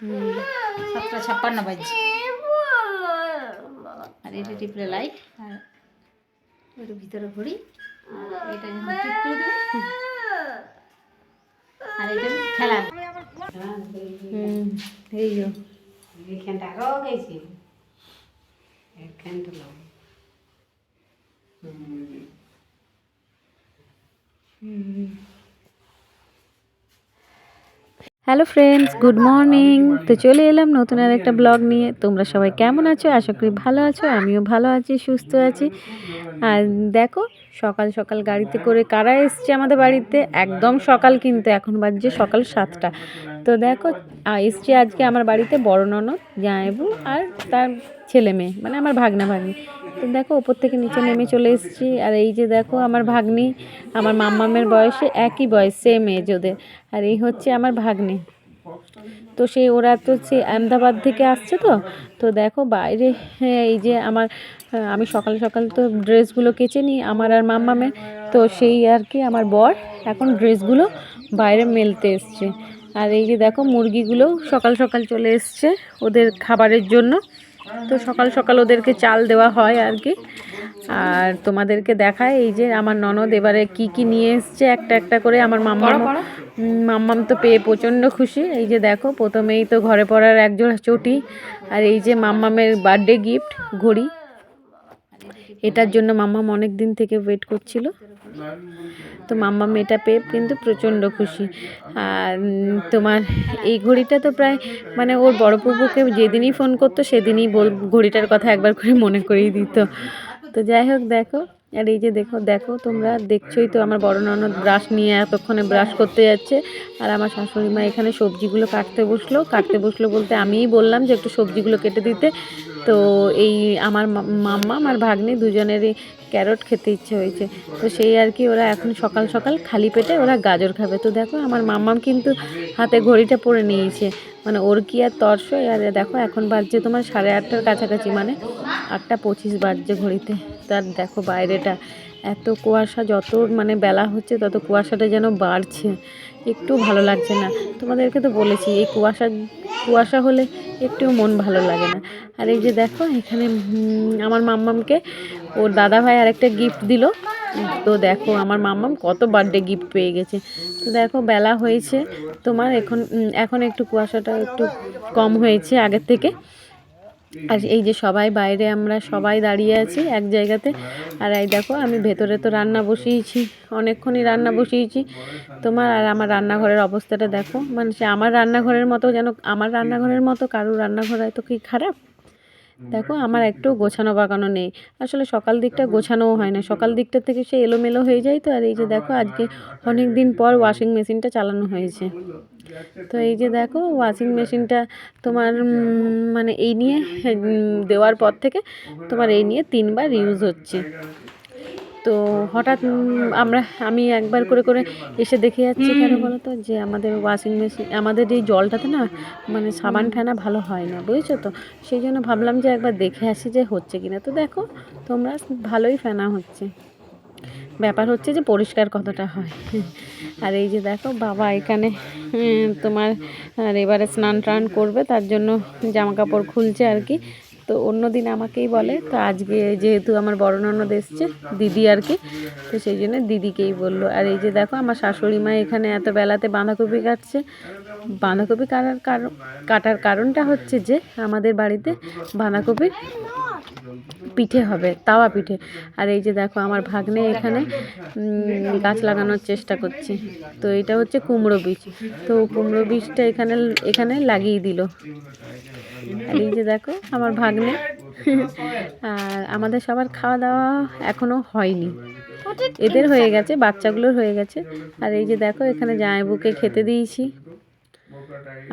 হুম, সাতটা ছাপ্পান্ন বাজছে। আর এটা টিপলে লাইট আর ওইটা ভিতরে ঘুরি। আর এটা যখন টিপ করে দেবে। আর এটা খেলা। হুম এই যো। এইখানটা আগেও গেছি। এখানটা লাও। হ্যালো ফ্রেন্ডস গুড মর্নিং তো চলে এলাম নতুন আর একটা ব্লগ নিয়ে। তোমরা সবাই কেমন আছো? আশা করি ভালো আছো, আমিও ভালো আছি, সুস্থ আছি। আর দেখো, সকাল সকাল গাড়িতে করে কারা এসছে আমাদের বাড়িতে? একদম সকাল কিন্তু, এখন বাজছে সকাল সাতটা। তো দেখো এসছে আজকে আমার বাড়িতে বড় ননদ, জামাইবু আর তার ছেলে মেয়ে মানে আমার ভাগনা ভাগ্নি। তো দেখো ওপর থেকে নিচে নেমে চলে এসেছি। আর এই যে দেখো আমার ভাগ্নি আমার মাম্মামের বয়সে একই বয়স সেম এজ ওদের। আর এই হচ্ছে আমার ভাগ্নি। তো সেই ওরা তো সে আহমেদাবাদ থেকে আসছে তো? তো দেখো বাইরে হ্যাঁ, এই যে আমার আমি সকাল সকাল তো ড্রেসগুলো কেচে নিই আমার আর মাম্মামের। তো সেই আর কি আমার বর এখন ড্রেসগুলো বাইরে মেলতে এসছে। আর এই যে দেখো মুরগিগুলো সকাল সকাল চলে এসছে ওদের খাবারের জন্য। তো সকাল সকাল ওদেরকে চাল দেওয়া হয় আর কি। আর তোমাদেরকে দেখায় এই যে আমার ননদ এবারে কি কি নিয়ে এসছে একটা একটা করে আমার মাম্মা মাম্মাম তো পেয়ে প্রচণ্ড খুশি। এই যে দেখো প্রথমেই তো ঘরে পড়ার একজোড়া চটি আর এই যে মাম্মামের বার্থডে গিফট ঘড়ি। এটার জন্য মাম্মাম অনেক দিন থেকে ওয়েট করছিল। তো মাম্মা মেয়েটা পেয়ে কিন্তু প্রচণ্ড খুশি। আর তোমার এই ঘড়িটা তো প্রায় মানে ওর বড় প্রভুকে যেদিনই ফোন করতো সেদিনই বল, ঘড়িটার কথা একবার করে মনে করিয়ে দিত। তো যাই হোক, দেখো। আর এই যে দেখো দেখো তোমরা দেখছোই তো আমার বড় ননদ ব্রাশ নিয়ে এতক্ষণে ব্রাশ করতে যাচ্ছে। আর আমার শাশুড়ি মা এখানে সবজিগুলো কাটতে বসল। কাটতে বসল বলতে আমিই বললাম যে একটু সবজিগুলো কেটে দিতে। তো এই আমার মাম্মা, আমার ভাগ্নি দুজনেরই ক্যারট খেতে ইচ্ছে হয়েছে। তো সেই আর কি ওরা এখন সকাল সকাল খালি পেটে ওরা গাজর খাবে। তো দেখো আমার মাম্মাম কিন্তু হাতে ঘড়িটা পরে নিয়েছে। মানে ওর কি আর তর্স? আর দেখো এখন বাজছে তোমার সাড়ে আটটার কাছাকাছি মানে আটটা পঁচিশ বাজছে ঘড়িতে। তার দেখো বাইরেটা, এত কুয়াশা, যত মানে বেলা হচ্ছে তত কুয়াশাটা যেন বাড়ছে। একটু ভালো লাগছে না। তোমাদেরকে তো বলেছি, এই কুয়াশা কুয়াশা হলে একটু মন ভালো লাগে না। আর এই যে দেখো, এখানে আমার মাম্মামকে ওর দাদা ভাই আরেকটা গিফট দিল। তো দেখো, আমার মাম্মাম কত বার্থডে গিফট পেয়ে গেছে। তো দেখো, বেলা হয়েছে তোমার, এখন এখন একটু কুয়াশাটা একটু কম হয়েছে আগের থেকে। আর এই যে সবাই বাইরে, আমরা সবাই দাঁড়িয়ে আছি এক জায়গাতে। আর এই দেখো, আমি ভেতরে তো রান্না বসিয়েছি, অনেকক্ষণই রান্না বসিয়েছি। তোমার আর আমার রান্নাঘরের অবস্থাটা দেখো। মানে সে আমার রান্নাঘরের মতো যেন, আমার রান্নাঘরের মতো, কারুর রান্নাঘর হয়তো কি খারাপ? দেখো আমার একটু গোছানো বাগানো নেই আসলে সকাল দিকটা গোছানোও হয় না সকাল দিকটা থেকে সে এলোমেলো হয়ে যায় তো আর এই যে দেখো আজকে অনেক দিন পর ওয়াশিং মেশিনটা চালানো হয়েছে তো এই যে দেখো ওয়াশিং মেশিনটা তোমার মানে এই নিয়ে দেওয়ার পর থেকে তোমার এই নিয়ে তিনবার ইউজ হচ্ছে তো হঠাৎ আমরা আমি একবার করে করে এসে দেখে যাচ্ছি কেন বলো তো যে আমাদের ওয়াশিং মেশিন আমাদের এই জলটাতে না মানে সাবান ফেনা ভালো হয় না বুঝেছ তো? সেই জন্য ভাবলাম যে একবার দেখে আসি যে হচ্ছে কিনা। তো দেখো তোমরা ভালোই ফেনা হচ্ছে। ব্যাপার হচ্ছে যে পরিষ্কার কতটা হয়। আর এই যে দেখো বাবা এখানে তোমার আর এবারে স্নান টান করবে তার জন্য জামা কাপড় খুলছে আর কি। তো অন্য দিন আমাকেই বলে, তো আজকে যেহেতু আমার বড় ননদ এসছে, দিদি আর কি, তো সেই জন্য দিদিকেই বলল। আর এই যে দেখো, আমার শাশুড়ি মা এখানে এত বেলাতে বাঁধাকপি কাটছে। বাঁধাকপি কাটার কারণ কাটার কারণটা হচ্ছে যে, আমাদের বাড়িতে বাঁধাকপির পিঠে হবে, তাওয়া পিঠে। আর এই যে দেখো, আমার ভাগ্নে এখানে গাছ লাগানোর চেষ্টা করছে। তো এটা হচ্ছে কুমড়ো বীজ। তো কুমড়ো বীজটা এখানে এখানে লাগিয়ে দিল। আর এই যে দেখো, আমার ভাগ্নে। আর আমাদের সবার খাওয়া দাওয়া এখনও হয়নি। এদের হয়ে গেছে, বাচ্চাগুলোর হয়ে গেছে। আর এই যে দেখো, এখানে জামাইবুকে খেতে দিয়েছি।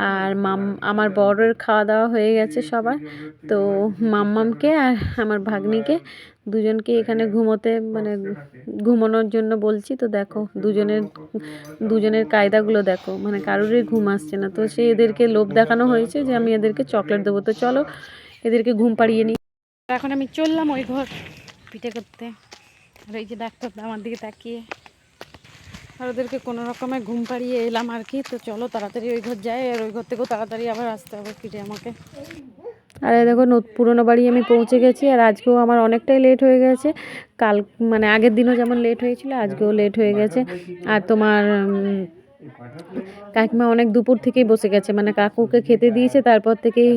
আর মাম আমার বড়ের খাওয়া দাওয়া হয়ে গেছে সবার। তো মাম্মামকে আর আমার ভাগ্নিকে দুজনকে এখানে ঘুমোতে মানে ঘুমানোর জন্য বলছি। তো দেখো দুজনের দুজনের কায়দাগুলো দেখো। মানে কারোরই ঘুম আসছে না। তো সে এদেরকে লোভ দেখানো হয়েছে যে আমি এদেরকে চকলেট দেবো। তো চলো এদেরকে ঘুম পাড়িয়ে নিই। এখন আমি চললাম ওই ঘর পিঠে করতে। আর এই যে ডাক্তার আমার দিকে তাকিয়ে। আর ওদেরকে কোনো রকমে ঘুম পাড়িয়ে এলাম আর কি। তো চলো তাড়াতাড়ি ওই ঘর যাই, আর ওই ঘর থেকেও তাড়াতাড়ি আবার আসতে হবে ফিরে আমাকে। আর দেখো পুরোনো বাড়ি আমি পৌঁছে গেছি, আর আজকেও আমার অনেকটাই লেট হয়ে গেছে। কাল মানে আগের দিনও যেমন লেট হয়েছিল, আজকেও লেট হয়ে গেছে। আর তোমার কাকিমা অনেক দুপুর থেকেই বসে গেছে মানে কাকুকে খেতে দিয়েছে, তারপর থেকেই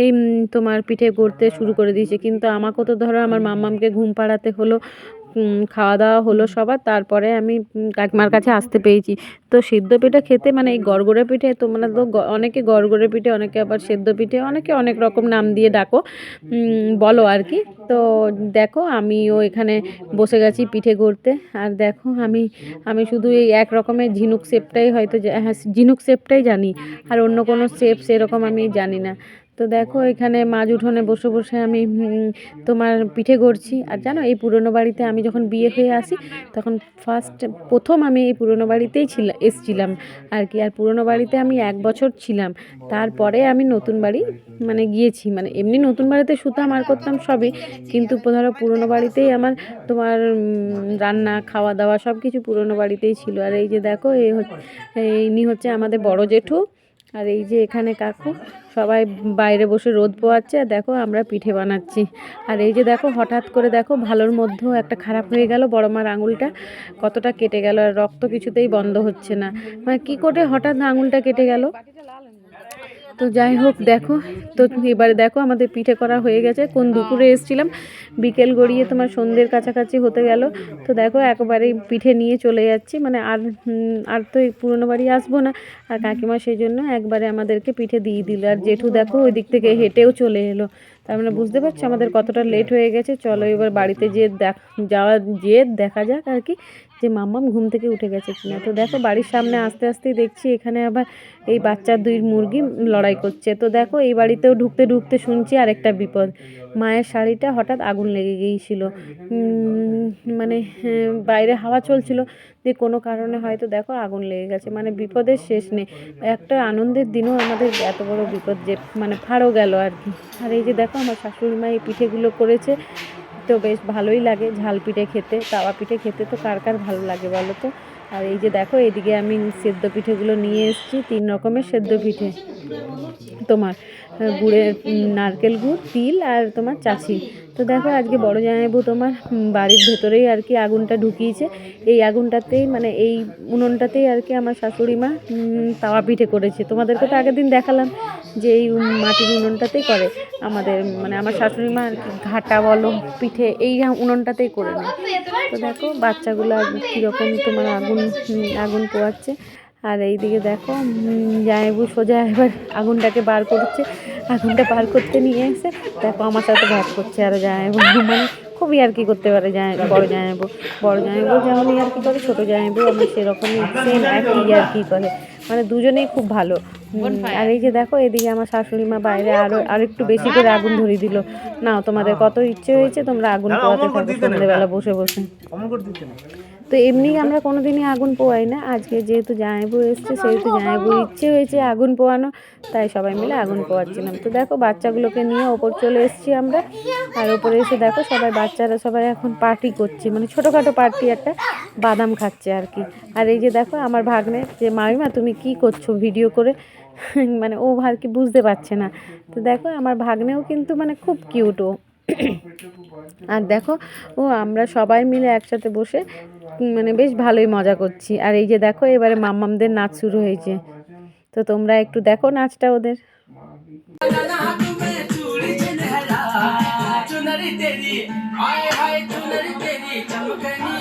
এই তোমার পিঠে করতে শুরু করে দিয়েছে। কিন্তু আমাকেও তো ধরো আমার মাম্মামকে ঘুম পাড়াতে হলো খাওয়া দাওয়া হলো সবার তারপরে আমি কাকিমার কাছে আসতে পেয়েছি। তো সিদ্ধ পিঠে খেতে মানে এই গড়গড়ে পিঠে তোমরা তো গ- অনেকে গড়গড়ে পিঠে অনেকে আবার সেদ্ধ পিঠে অনেকে অনেক রকম নাম দিয়ে ডাকো বলো আর কি। তো দেখো আমিও এখানে বসে গেছি পিঠে করতে আর দেখো আমি আমি শুধু এই এক রকমের ঝিনুক শেপটাই হয়তো হ্যাঁ ঝিনুক শেপটাই জানি আর অন্য কোনো শেপ সেরকম আমি জানি না। তো দেখো, এখানে মাঝ উঠোনে বসে বসে আমি তোমার পিঠে করছি। আর জানো, এই পুরনো বাড়িতে আমি যখন বিয়ে হয়ে আসি, তখন ফার্স্ট প্রথম আমি এই পুরনো বাড়িতেই ছিলাম এসছিলাম আর কি। আর পুরনো বাড়িতে আমি এক বছর ছিলাম। তারপরে আমি নতুন বাড়ি মানে গিয়েছি। মানে এমনি নতুন বাড়িতে শুতাম আর করতাম সবই, কিন্তু ধরো পুরনো বাড়িতেই আমার তোমার রান্না খাওয়া দাওয়া সব কিছু পুরনো বাড়িতেই ছিল। আর এই যে দেখো এই ইনি হচ্ছে আমাদের বড় জেঠু। আর এই যে এখানে কাকু, সবাই বাইরে বসে রোদ পোয়াচ্ছে। আর দেখো, আমরা পিঠে বানাচ্ছি। আর এই যে দেখো, হঠাৎ করে দেখো, ভালোর মধ্যেও একটা খারাপ হয়ে গেল বড় মার আঙুলটা। কতটা কেটে গেল, আর রক্ত কিছুতেই বন্ধ হচ্ছে না। মানে কী করে হঠাৎ আঙুলটা কেটে গেল? তো যাই হোক, দেখো, তো এবারে দেখো আমাদের পিঠে করা হয়ে গেছে। কোন দুপুরে এসেছিলাম? বিকেল গড়িয়ে তোমার সন্ধ্যের কাছাকাছি হতে গেল। তো দেখো একবারে পিঠে নিয়ে চলে যাচ্ছি। মানে আর আর তো এই পুরনো বাড়ি আসব না। আর কাকিমা সেই জন্য একবারে আমাদেরকে পিঠে দিয়ে দিল। আর জেঠু দেখো, ওই দিক থেকে হেঁটেও চলে এলো। তার মানে বুঝতে পারছ আমাদের কতটা লেট হয়ে গেছে। চলো এবার বাড়িতে যেয়ে দেখ যাওয়া যেয়ে দেখা যাক আর কি যে মাম্মাম ঘুম থেকে উঠে গেছে কিনা। তো দেখো বাড়ির সামনে আস্তে আস্তেই দেখছি এখানে আবার এই বাচ্চার দুই মুরগি লড়াই করছে। তো দেখো এই বাড়িতেও ঢুকতে ঢুকতে শুনছি আরেকটা বিপদ। মায়ের শাড়িটা হঠাৎ আগুন লেগে গিয়েছিল। মানে হ্যাঁ, বাইরে হাওয়া চলছিল যে কোনো কারণে হয়তো দেখো আগুন লেগে গেছে। মানে বিপদের শেষ নেই। একটা আনন্দের দিনও আমাদের এত বড় বিপদ যে মানে ফাড়ো গেল আর কি। আর এই যে দেখো আমার শাশুড়ি মা এই পিঠেগুলো করেছে। তো বেশ ভালোই লাগে ঝাল পিঠে খেতে, তাওয়া পিঠে খেতে। তো কার কার ভালো লাগে বলো তো? আর এই যে দেখো, এদিকে আমি সেদ্ধ পিঠেগুলো নিয়ে এসেছি, তিন রকমের সেদ্ধ পিঠে তোমার। গুড়ের নারকেল গুড়, তিল আর তোমার চাষি তো দেখো, আজকে বড় জামাইবু তোমার বাড়ির ভেতরেই আর কি আগুনটা ঢুকিয়েছে। এই আগুনটাতেই মানে এই উনুনটাতেই আর কি আমার শাশুড়ি মা তাওয়া পিঠে করেছে। তোমাদেরকে তো আগের দিন দেখালাম যে এই মাটির উনুনটাতেই করে। আমাদের মানে আমার শাশুড়ি মা আর কি ঘাটা বলো, পিঠে এই উনুনটাতেই করে নেয়। তো দেখো, বাচ্চাগুলো কীরকম তোমার আগুন আগুন পোয়াচ্ছে আর এইদিকে দেখো জামাইবু সোজা এবার আগুনটাকে বার করছে আগুনটা বার করতে নিয়ে এসে দেখো আমার সাথে ভাগ করছে আর জামাইবু। মানে খুবই আর কি করতে পারে জামাই বড় জামাইবু। বড় জামাইবু যেমন আর কি করে ছোটো জামাইবু আমার সেরকমই সেম একই আর কি করে। মানে দুজনেই খুব ভালো। আর এই যে দেখো এদিকে আমার শাশুড়ি মা বাইরে আরও আরেকটু বেশি করে আগুন ধরিয়ে দিল। নাও তোমাদের কত ইচ্ছে হয়েছে তোমরা আগুন পোয়াতে থাকো সন্ধ্যেবেলা বসে বসে। তো এমনি আমরা কোনোদিনই আগুন পোয়াই না। আজকে যেহেতু জামাইবু এসছে, সেহেতু জামাইবু ইচ্ছে হয়েছে আগুন পোয়ানো, তাই সবাই মিলে আগুন পোয়াচ্ছিলাম। তো দেখো, বাচ্চাগুলোকে নিয়ে ওপর চলে এসেছি আমরা। আর ওপরে এসে দেখো, সবাই বাচ্চারা সবাই এখন পার্টি করছে। মানে ছোটোখাটো পার্টি একটা বাদাম খাচ্ছে আর কি। আর এই যে দেখো, আমার ভাগ্নে যে, মামিমা, তুমি কি করছ ভিডিও করে? মানে ও আর কি বুঝতে পারছে না। তো দেখো, আমার ভাগ্নেও কিন্তু মানে খুব কিউট ও। আর দেখো ও আমরা সবাই মিলে একসাথে বসে উম, মানে বেশ ভালোই মজা করছি আর এই যে দেখো এবারে মাম্মামদের নাচ শুরু হয়েছে তো তোমরা একটু দেখো নাচটা ওদের चुनरी तेरी हाय हाय चुनरी तेरी चमकनी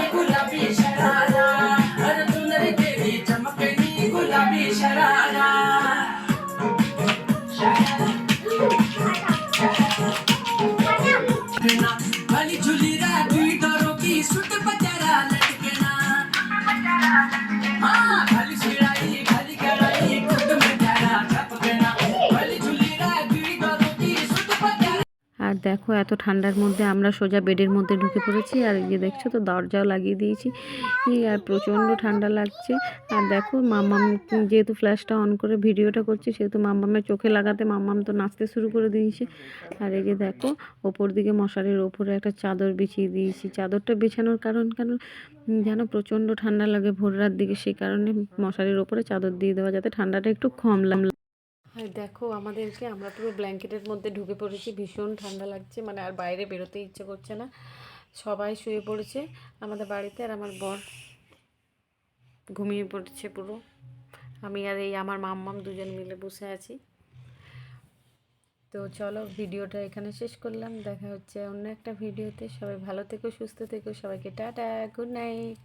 দেখো, এত ঠান্ডার মধ্যে আমরা সোজা বেডের মধ্যে ঢুকে পড়েছি, আর এই যে দেখছ তো, দরজাও লাগিয়ে দিয়েছি। আর প্রচণ্ড ঠান্ডা লাগছে। আর দেখো, মাম্মাম যেহেতু ফ্ল্যাশটা অন করে ভিডিওটা করছে, সেহেতু মাম্মামের চোখে লাগাতে মাম্মাম তো নাচতে শুরু করে দিয়েছে। আর এই যে দেখো, ওপর দিকে মশারির ওপরে একটা চাদর বিছিয়ে দিয়েছি। চাদরটা বিছানোর কারণ কেন যেন প্রচণ্ড ঠান্ডা লাগে ভোর রাত দিকে, সেই কারণে মশারির ওপরে চাদর দিয়ে দেওয়া যাতে ঠান্ডাটা একটু কম আর দেখো আমাদেরকে আমরা পুরো ব্ল্যাঙ্কেটের মধ্যে ঢুকে পড়েছি, ভীষণ ঠান্ডা লাগছে মানে আর বাইরে বেরোতে ইচ্ছে করছে না। সবাই শুয়ে পড়েছে, আমাদের বাড়িতে আর আমার বর ঘুমিয়ে পড়ছে পুরো। আমি আর এই আমার মাম্মাম দুজন মিলে বসে আছি। তো চলো ভিডিওটা এখানে শেষ করলাম, দেখা হচ্ছে অন্য একটা ভিডিওতে। সবাই ভালো থেকো, সুস্থ থেকো, সবাইকে টাটা, গুড নাইট।